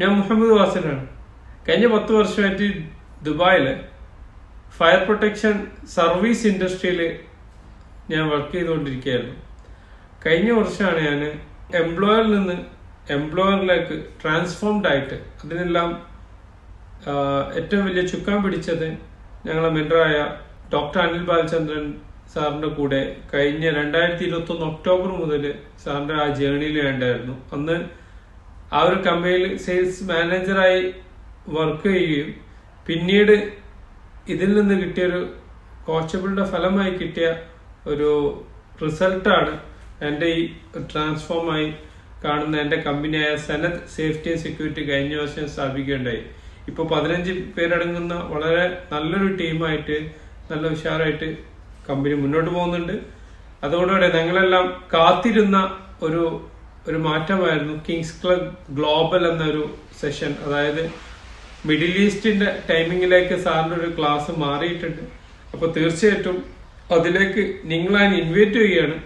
ഞാൻ മുഹമ്മദ് വാസനാണ്. കഴിഞ്ഞ പത്ത് വർഷമായിട്ട് ദുബായിൽ ഫയർ പ്രൊട്ടക്ഷൻ സർവീസ് ഇൻഡസ്ട്രിയിൽ ഞാൻ വർക്ക് ചെയ്തുകൊണ്ടിരിക്കുകയായിരുന്നു. കഴിഞ്ഞ വർഷമാണ് ഞാൻ എംപ്ലോയറിൽ നിന്ന് എംപ്ലോയറിലേക്ക് ട്രാൻസ്ഫോംഡ് ആയിട്ട് അതിനെല്ലാം ഏറ്റവും വലിയ ചുക്കാൻ പിടിച്ചത് ഞങ്ങളെ മെന്ററായ ഡോക്ടർ അനിൽ ബാലചന്ദ്രൻ സാറിന്റെ കൂടെ കഴിഞ്ഞ രണ്ടായിരത്തി ഇരുപത്തി ഒന്ന് ഒക്ടോബർ മുതൽ സാറിന്റെ ആ ജേണിയിൽ വേണ്ടായിരുന്നു അന്ന് ആ ഒരു കമ്പനിയിൽ സെയിൽസ് മാനേജറായി വർക്ക് ചെയ്യുകയും പിന്നീട് ഇതിൽ നിന്ന് കിട്ടിയൊരു കോച്ചബിളുടെ ഫലമായി കിട്ടിയ ഒരു റിസൾട്ടാണ് എന്റെ ഈ ട്രാൻസ്ഫോമായി കാണുന്ന എന്റെ കമ്പനിയായ സെനത് സേഫ്റ്റി ആൻഡ് സെക്യൂരിറ്റി കഴിഞ്ഞ വർഷം സ്ഥാപിക്കുകയുണ്ടായി. ഇപ്പോൾ പതിനഞ്ച് പേരടങ്ങുന്ന വളരെ നല്ലൊരു ടീമായിട്ട് നല്ല ഉഷാറായിട്ട് കമ്പനി മുന്നോട്ട് പോകുന്നുണ്ട്. അതോടുകൂടെ ഞങ്ങളെല്ലാം കാത്തിരുന്ന ഒരു ഒരു മാറ്റമായിരുന്നു. കിങ്സ് ക്ലബ് ഗ്ലോബൽ എന്നൊരു സെഷൻ അതായത് മിഡിൽ ഈസ്റ്റിന്റെ ടൈമിങ്ങിലേക്ക് സാറിന്റെ ഒരു ക്ലാസ് മാറിയിട്ടുണ്ട്. അപ്പൊ തീർച്ചയായിട്ടും അതിലേക്ക് നിങ്ങളെ ഇൻവൈറ്റ് ചെയ്യുകയാണ്.